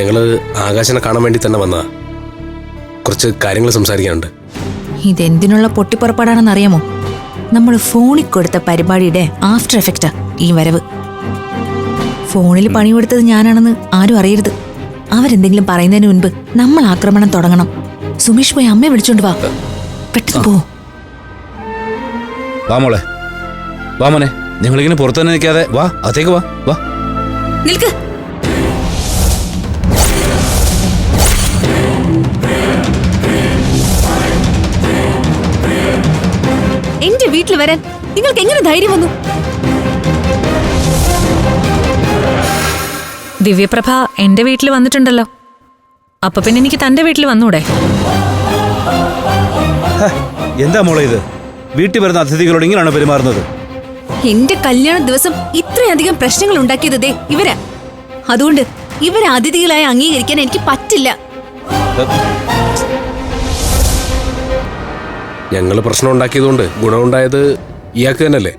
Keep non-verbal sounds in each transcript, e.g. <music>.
ഞങ്ങൾ ആകാശനെ കാണാൻ വേണ്ടി തന്നെ വന്നതാ കുറച്ച് കാര്യങ്ങൾ സംസാരിക്കാനുണ്ട്. ഇതെന്തിനുള്ള പൊട്ടിപ്പുറപ്പാടാണെന്ന് അറിയാമോ നമ്മൾ ഫോണിൽ കൊടുത്ത പരിപാടിയുടെ ആഫ്റ്റർ എഫക്റ്റാ ഈ വരവ്. ഫോണിൽ പണി കൊടുത്തത് ഞാനാണെന്ന് ആരും അറിയരുത്. അവരെന്തെങ്കിലും പറയുന്നതിന് മുൻപ് നമ്മൾ ആക്രമണം തുടങ്ങണം. സുമേഷ് പോയി അമ്മയെ വിളിച്ചോണ്ട് വാ. പെട്ടെന്ന് പോ. വാ മോളെ. വാ മോനെ. ഞങ്ങളിങ്ങനെ പുറത്തു തന്നെ നിൽക്കാതെ വാ അതേക്ക് വാ. വാ. നിൽക്ക്. വരാൻ നിങ്ങൾക്ക് എങ്ങനെ ധൈര്യം വന്നു? ദിവ്യപ്രഭ എന്റെ വീട്ടിൽ വന്നിട്ടുണ്ടല്ലോ. അപ്പൊ പിന്നെ എനിക്ക് തന്റെ വീട്ടിൽ വന്നൂടെ? എന്താ മോളെ ഇത്? വീട്ടിൽ വരുന്ന അതിഥികളോട് ഇങ്ങനെയാണോ പെരുമാറുന്നത്? എന്റെ കല്യാണ ദിവസം ഇത്രയധികം പ്രശ്നങ്ങൾ ഉണ്ടാക്കിയത് ദേ ഇവരാ. അതുകൊണ്ട് ഇവരെ അതിഥികളായി അംഗീകരിക്കാൻ എനിക്ക് പറ്റില്ല. ഞങ്ങൾ പ്രശ്നം ഉണ്ടാക്കിയതുകൊണ്ട് ഗുണമുണ്ടായത് ഇയാൾക്ക് തന്നെയല്ലേ?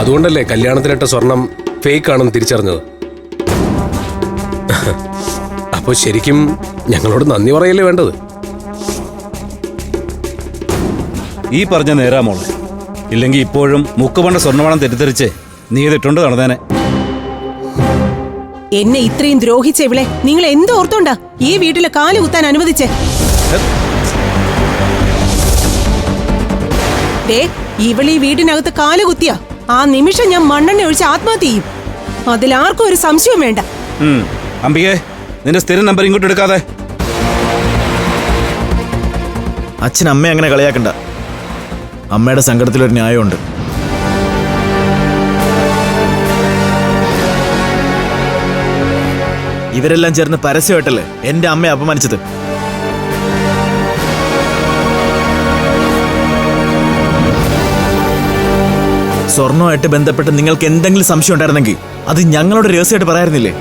അതുകൊണ്ടല്ലേ കല്യാണത്തിനിട്ട സ്വർണം ഫേക്ക് ആണെന്ന് തിരിച്ചറിഞ്ഞത്. അപ്പോൾ ശരിക്കും ഞങ്ങളോട് നന്ദി പറയല്ലേ വേണ്ടത്? ഈ പറഞ്ഞ നേരാ മോളെ. ഇല്ലെങ്കിൽ ഇപ്പോഴും മുക്കുപണ്ട സ്വർണവണം തെറ്റിദ്ധരിച്ച് നീ ഇതിട്ടുണ്ട് നടന്നേനെ. എന്നെ ഇത്രയും ദ്രോഹിച്ച ഇവളെ. നിങ്ങൾ എന്തോർത്തോണ്ടാ ഈ വീട്ടിലെ കാലുകുത്താൻ അനുവദിച്ചേ? ദേ ഇവളീ വീടിനകത്ത് കാലുകുത്തിയ ആ നിമിഷം ഞാൻ മണ്ണെണ്ണ ഒഴിച്ച് ആത്മഹത്യ ചെയ്യും. അതിലാർക്കും ഒരു സംശയം വേണ്ട. അംബികേ നിന്റെ സ്ഥിരം നമ്പർ ഇങ്ങോട്ട് എടുക്കാതെ. അച്ഛൻ അമ്മയെ അങ്ങനെ കളിയാക്കണ്ട. അമ്മയുടെ സങ്കടത്തിലൊരു ന്യായമുണ്ട്. ഇവരെല്ലാം ചേർന്ന് പരസ്യമായിട്ടല്ലേ എന്റെ അമ്മയെ അപമാനിച്ചത്? സ്വർണവുമായിട്ട് ബന്ധപ്പെട്ട് നിങ്ങൾക്ക് എന്തെങ്കിലും സംശയം ഉണ്ടായിരുന്നെങ്കിൽ അത് ഞങ്ങളോട് രഹസ്യമായിട്ട് പറയായിരുന്നില്ലേ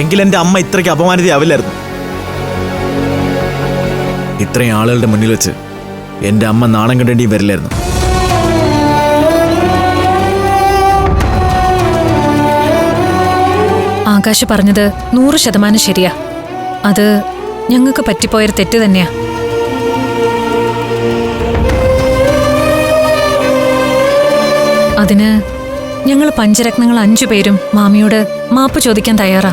എങ്കിൽ എന്റെ അമ്മ ഇത്രയ്ക്ക് അപമാനിതയാവില്ലായിരുന്നു. ഇത്രയും ആളുകളുടെ മുന്നിൽ വെച്ച് എന്റെ അമ്മ നാണം കണ്ടേണ്ടിയും വരില്ലായിരുന്നു. ആകാശ് പറഞ്ഞത് നൂറ് ശതമാനം ശരിയാ. അത് ഞങ്ങൾക്ക് പറ്റിപ്പോയൊരു തെറ്റ് തന്നെയാ. അതിന് ഞങ്ങൾ പഞ്ചരത്നങ്ങൾ അഞ്ചു പേരും മാമിയോട് മാപ്പ് ചോദിക്കാൻ തയ്യാറാ.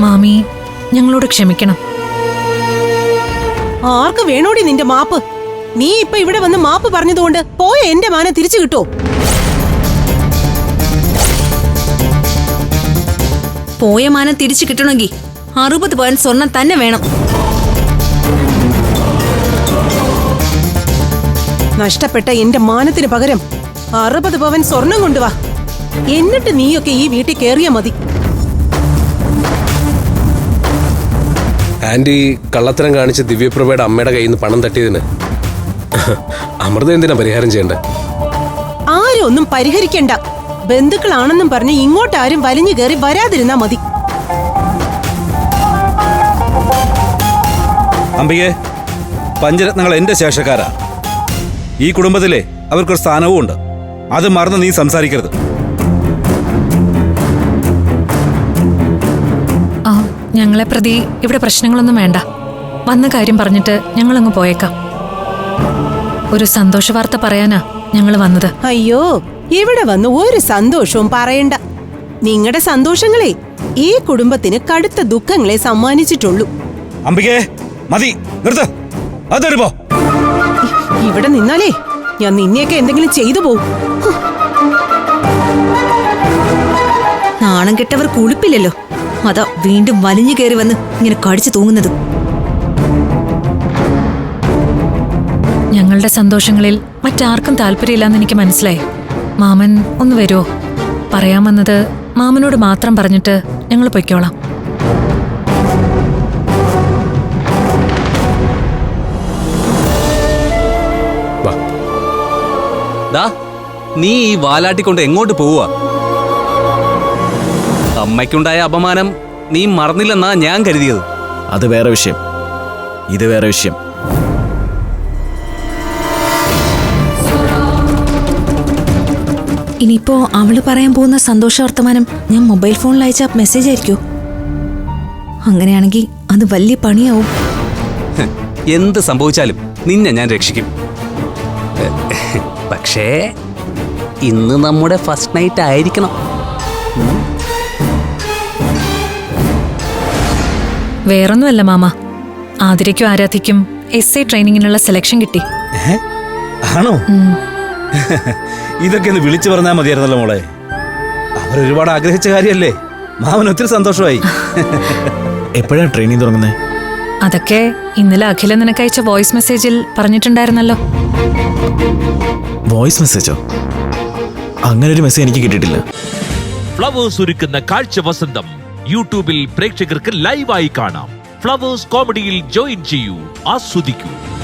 മാമി ഞങ്ങളോട് ക്ഷമിക്കണം. ആർക്ക് വേണോടി നിന്റെ മാപ്പ്? നീ ഇപ്പൊ ഇവിടെ വന്ന് മാപ്പ് പറഞ്ഞതുകൊണ്ട് പോയ എന്റെ മാന തിരിച്ചു കിട്ടോ? പോയ മാനം തിരിച്ചു കിട്ടണമെങ്കിൽ അറുപത് പവൻ സ്വർണം തന്നെ വേണം. നഷ്ടപ്പെട്ട എന്റെ മാനത്തിന് പകരം അറുപത് പവൻ സ്വർണം കൊണ്ടുവാ. എന്നിട്ട് നീയൊക്കെ ഈ വീട്ടിൽ കയറിയാ മതി. ആന്റി കള്ളത്തരം കാണിച്ച് ദിവ്യപ്രഭയുടെ അമ്മയുടെ കയ്യിൽ നിന്ന് പണം തട്ടിയതിന്. അമൃത എന്തിനാ പരിഹാരം ചെയ്യണ്ടേ? ആരും ഒന്നും പരിഹരിക്കണ്ട. ബന്ധുക്കളാണെന്നും പറഞ്ഞ് ഇങ്ങോട്ട് ആരും വലിഞ്ഞു കയറി വരാതിരുന്നാ മതി. അമ്പികെ പഞ്ചരത്നങ്ങൾ എന്റെ ശേഷക്കാരാ. ഈ കുടുംബത്തിലെ അവർക്കൊരു സ്ഥാനവും ഉണ്ട്. അത് മറന്ന് നീ സംസാരിക്കരുത്. ആ ഞങ്ങളെ പ്രതി ഇവിടെ പ്രശ്നങ്ങളൊന്നും വേണ്ട. വന്ന കാര്യം പറഞ്ഞിട്ട് ഞങ്ങളങ്ങ് പോയേക്കാം. ഒരു സന്തോഷ വാർത്ത പറയാനാ ഞങ്ങൾ വന്നത്. അയ്യോ ഇവിടെ വന്ന് ഒരു സന്തോഷവും പറയണ്ട. നിങ്ങളുടെ സന്തോഷങ്ങളെ ഈ കുടുംബത്തിന് കടുത്ത ദുഃഖങ്ങളെ സമ്മാനിച്ചിട്ടുള്ളൂ. അംബികേ മതി നിർത്ത്. അതെടുപ്പോ ഇവിടെ നിന്നാലേ ഞാൻ നിന്നെയൊക്കെ എന്തെങ്കിലും ചെയ്തു പോവും. നാണം കെട്ടവർ കുളിപ്പില്ലല്ലോ അതാ വീണ്ടും വലിഞ്ഞു കയറി വന്ന് ഇങ്ങനെ കടിച്ചു തൂങ്ങുന്നത്. ഞങ്ങളുടെ സന്തോഷങ്ങളിൽ മറ്റാർക്കും താല്പര്യമില്ലെന്ന് എനിക്ക് മനസ്സിലായി. മാമൻ ഒന്ന് വരുമോ പറയാമെന്നത് മാമനോട് മാത്രം പറഞ്ഞിട്ട് ഞങ്ങൾ പൊയ്ക്കോളാം. ദാ നീ ഈ വാലാട്ടിക്കൊണ്ട് എങ്ങോട്ട് പോവുക അമ്മയ്ക്കുണ്ടായ അപമാനം നീ മറന്നില്ലെന്നാ ഞാൻ കരുതിയത്. അത് വേറെ വിഷയം. ഇത് വേറെ വിഷയം. ഇനിയിപ്പോ അവൾ പറയാൻ പോകുന്ന സന്തോഷ വർത്തമാനം ഞാൻ മൊബൈൽ ഫോണിൽ അയച്ച മെസ്സേജ് ആയിരിക്കോ? അങ്ങനെയാണെങ്കിൽ അത് വലിയ പണിയാവും. എന്ത് സംഭവിച്ചാലും നിന്നെ ഞാൻ രക്ഷിക്കും. പക്ഷേ ഇന്ന് നമ്മുടെ ഫസ്റ്റ് നൈറ്റ് ആയിരിക്കണം. വേറൊന്നുമല്ല മാമ. ആതിരയ്ക്കും ആരാധിക്കും എസ് ഐ ട്രെയിനിങ്ങിനുള്ള സെലക്ഷൻ കിട്ടി. ആണോ? ഇതൊക്കെ ഒന്ന് വിളിച്ചു പറഞ്ഞാൽ മതിയായിരുന്നല്ലോ മോളെ. അവർ ഒരുപാട് ആഗ്രഹിച്ച കാര്യമല്ലേ മാമൻ ഒത്തിരി സന്തോഷമായി. <laughs> എപ്പോഴാണ് ട്രെയിനിങ് തുടങ്ങുന്നത് അതൊക്കെ ഇന്നലെ അഖില നിനക്ക് അയച്ച വോയിസ് മെസ്സേജിൽ പറഞ്ഞിട്ടുണ്ടായിരുന്നല്ലോ. വോയിസ് മെസ്സേജോ? അങ്ങനെ ഒരു മെസ്സേജ് എനിക്ക് കിട്ടിയിട്ടില്ല. ഫ്ലവേഴ്സ് ഒരുക്കുന്ന കാഴ്ച വസന്തം യൂട്യൂബിൽ പ്രേക്ഷകർക്ക് ലൈവായി കാണാം. ഫ്ലവേഴ്സ് കോമഡിയിൽ ജോയിൻ ചെയ്യൂ ആസ്വദിക്കൂ.